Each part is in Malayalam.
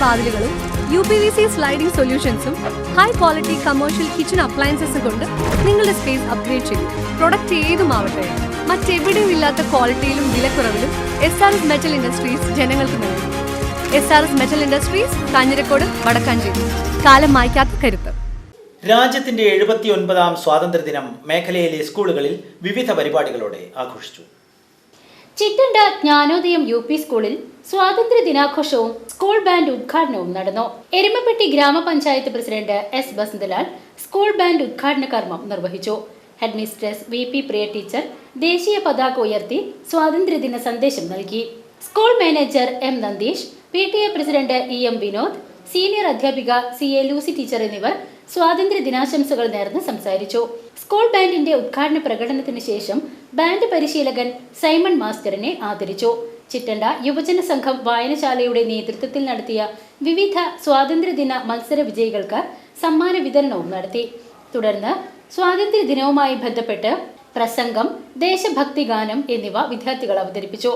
വാതിലുകളും U P V C sliding സൊല്യൂഷൻസും high quality commercial kitchen അപ്ലയൻസസും കൊണ്ട് നിങ്ങളുടെ സ്പേസ് അപ്ഗ്രേഡ് ചെയ്യും പ്രൊഡക്റ്റ് ഏതുമാവട്ടെ മറ്റെവിടെയും ഇല്ലാത്ത ക്വാളിറ്റിയിലും വിലക്കുറവിലും S R S metal industries ജനങ്ങൾക്ക് നൽകും. S R S metal industries Kanjirakkode Vadakkanchery. കാലം മായ്ക്കാത്ത കരുത്ത്. രാജ്യത്തിന്റെ എഴുപത്തി ഒൻപതാം സ്വാതന്ത്ര്യദിനം മേഖലയിലെ സ്കൂളുകളിൽ വിവിധ പരിപാടികളോടെ ആഘോഷിച്ചു. ചിറ്റണ്ട ജ്ഞാനോദയം യു പി സ്കൂളിൽ സ്വാതന്ത്ര്യ ദിനാഘോഷവും സ്കൂൾ ബാൻഡ് ഉദ്ഘാടനവും നടന്നു. Erumapetty grama panchayat president S Basanthlal school band ഉദ്ഘാടന കർമ്മം നിർവഹിച്ചു. Headmistress V P Priya teacher ദേശീയ പതാക ഉയർത്തി സ്വാതന്ത്ര്യദിന സന്ദേശം നൽകി. School manager M Nandeesh P T A president E M Vinod senior അധ്യാപിക സി എ ലൂസി ടീച്ചർ എന്നിവർ സ്വാതന്ത്ര്യ ദിനാശംസകൾ നേർന്ന് സംസാരിച്ചു. സ്കൂൾ ബാൻഡിന്റെ ഉദ്ഘാടന പ്രകടനത്തിന് ശേഷം ബാൻഡ് പരിശീലകൻ സൈമൺ മാസ്റ്ററിനെ ആദരിച്ചു. ചിറ്റണ്ട യുവജന സംഘം വായനശാലയുടെ നേതൃത്വത്തിൽ നടത്തിയ വിവിധ സ്വാതന്ത്ര്യദിന മത്സര വിജയികൾക്ക് സമ്മാന വിതരണവും നടത്തി. തുടർന്ന് സ്വാതന്ത്ര്യ ദിനവുമായി ബന്ധപ്പെട്ട് പ്രസംഗം ദേശഭക്തി ഗാനം എന്നിവ വിദ്യാർത്ഥികൾ അവതരിപ്പിച്ചു.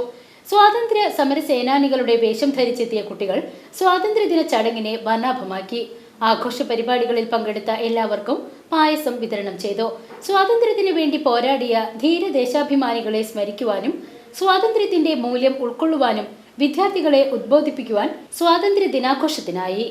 സ്വാതന്ത്ര്യ സമര സേനാനികളുടെ വേഷം ധരിച്ചെത്തിയ കുട്ടികൾ സ്വാതന്ത്ര്യദിന ചടങ്ങിനെ വർണാഭമാക്കി. ആഘോഷ പരിപാടികളിൽ പങ്കെടുത്ത എല്ലാവർക്കും പായസം വിതരണം ചെയ്തു. സ്വാതന്ത്ര്യത്തിനു വേണ്ടി പോരാടിയ ധീരദേശാഭിമാനികളെ സ്മരിക്കുവാനും സ്വാതന്ത്ര്യത്തിന്റെ മൂല്യം ഉൾക്കൊള്ളുവാനും വിദ്യാർത്ഥികളെ ഉദ്ബോധിപ്പിക്കുവാൻ സ്വാതന്ത്ര്യ ദിനാഘോഷത്തിനായി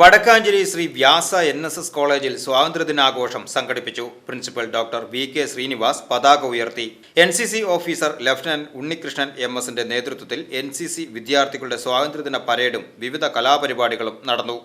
Vadakkanchery Shri Vyasa N S S കോളേജിൽ സ്വാതന്ത്ര്യദിനാഘോഷം സംഘടിപ്പിച്ചു. Principal doctor V K Sreenivas പതാക ഉയർത്തി. N C C officer lieutenant Unnikrishnan M എസിന്റെ നേതൃത്വത്തിൽ എൻ സി സി വിദ്യാർത്ഥികളുടെ സ്വാതന്ത്ര്യദിന പരേഡും വിവിധ കലാപരിപാടികളും നടന്നു.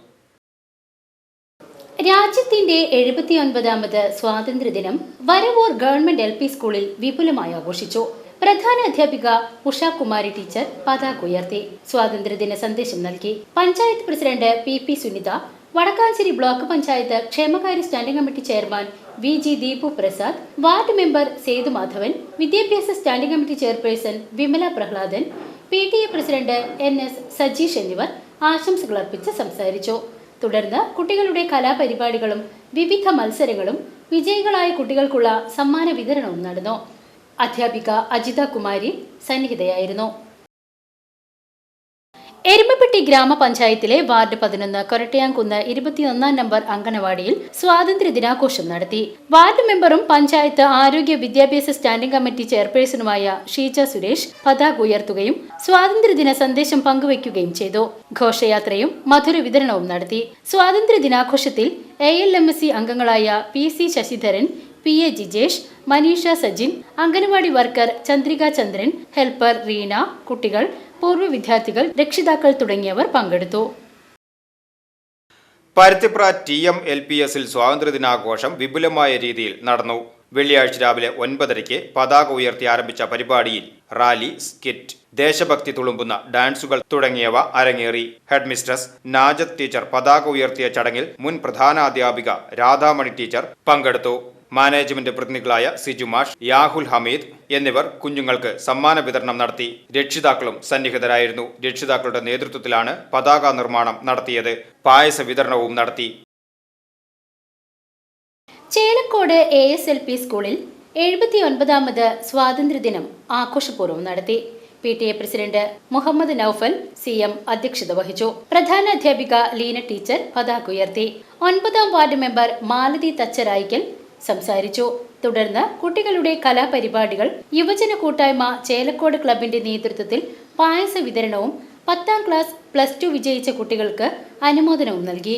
രാജ്യത്തിന്റെ എഴുപത്തിയൊൻപതാമത് സ്വാതന്ത്ര്യദിനം വരവൂർ ഗവൺമെന്റ് എൽ പി സ്കൂളിൽ വിപുലമായി ആഘോഷിച്ചു. പ്രധാന അധ്യാപിക ഉഷാകുമാരി ടീച്ചർ പതാക ഉയർത്തി. സ്വാതന്ത്ര്യദിന സന്ദേശം നൽകി. Panchayat president P P Sunitha Vadakkanchery block panchayat ക്ഷേമകാര്യ standing committee chairman V G Deepu Prasad ward member Sethumadhavan വിദ്യാഭ്യാസ standing committee chairperson Vimala Prahladan P T A president N S Sajeesh എന്നിവർ ആശംസകൾ അർപ്പിച്ച് സംസാരിച്ചു. തുടർന്ന് കുട്ടികളുടെ കലാപരിപാടികളും വിവിധ മത്സരങ്ങളും വിജയികളായ കുട്ടികൾക്കുള്ള സമ്മാന വിതരണവും നടന്നു. അധ്യാപിക അജിത കുമാരി സന്നിഹിതയായിരുന്നു. എരുമപ്പെട്ടി ഗ്രാമപഞ്ചായത്തിലെ വാർഡ് പതിനൊന്ന് കൊരട്ടയാംകുന്ന് ഇരുപത്തിയൊന്നാം നമ്പർ അങ്കണവാടിയിൽ സ്വാതന്ത്ര്യ ദിനാഘോഷം നടത്തി. വാർഡ് മെമ്പറും പഞ്ചായത്ത് ആരോഗ്യ വിദ്യാഭ്യാസ സ്റ്റാൻഡിംഗ് കമ്മിറ്റി ചെയർപേഴ്സണുമായ ഷീജ സുരേഷ് പതാക ഉയർത്തുകയും സ്വാതന്ത്ര്യദിന സന്ദേശം പങ്കുവയ്ക്കുകയും ചെയ്തു. ഘോഷയാത്രയും മധുര വിതരണവും നടത്തി. സ്വാതന്ത്ര്യ ദിനാഘോഷത്തിൽ A L M S C അംഗങ്ങളായ P C Sasidharan P A Jijesh Maneesha Sajin anganwadi worker Chandrika Chandran helper Reena കുട്ടികൾ പൂർവ വിദ്യാർത്ഥികൾ രക്ഷിതാക്കൾ തുടങ്ങിയവർ പങ്കെടുത്തു. Paruthipra T M L P എസിൽ സ്വാതന്ത്ര്യദിനാഘോഷം വിപുലമായ രീതിയിൽ നടന്നു. വെള്ളിയാഴ്ച രാവിലെ ഒൻപതരയ്ക്ക് പതാക ഉയർത്തി ആരംഭിച്ച പരിപാടിയിൽ റാലി സ്കിറ്റ് ദേശഭക്തി തുളുമ്പുന്ന ഡാൻസുകൾ തുടങ്ങിയവ അരങ്ങേറി. ഹെഡ്മിസ്ട്രസ് നാജത് ടീച്ചർ പതാക ഉയർത്തിയ ചടങ്ങിൽ മുൻ പ്രധാനാധ്യാപിക രാധാമണി ടീച്ചർ പങ്കെടുത്തു. മാനേജ്മെന്റ് പ്രതിനിധികളായ സിജുമാഷ് യാഹുൽ ഹമീദ് എന്നിവർ കുഞ്ഞുങ്ങൾക്ക് സമ്മാന വിതരണം നടത്തി. രക്ഷിതാക്കളും സന്നിഹിതരായിരുന്നു. രക്ഷിതാക്കളുടെ നേതൃത്വത്തിലാണ് പതാക നിർമ്മാണം നടത്തിയത്. പായസ വിതരണവും നടത്തി. Chelakode A S L P സ്കൂളിൽ എഴുപത്തിയൊൻപതാമത് സ്വാതന്ത്ര്യദിനം ആഘോഷപൂർവം നടത്തി. P T A president Muhammad Noufal C M അധ്യക്ഷത വഹിച്ചു. പ്രധാന അധ്യാപിക ലീന ടീച്ചർ പതാക ഉയർത്തി. ഒൻപതാം വാർഡ് മെമ്പർ മാലതി തച്ചറായിക്കൽ സംസാരിച്ചു. തുടർന്ന് കുട്ടികളുടെ കലാപരിപാടികൾ യുവജന കൂട്ടായ്മ ചേലക്കോട് ക്ലബിന്റെ നേതൃത്വത്തിൽ പായസ വിതരണവും പത്താം ക്ലാസ് പ്ലസ് ടു വിജയിച്ച കുട്ടികൾക്ക് അനുമോദനവും നൽകി.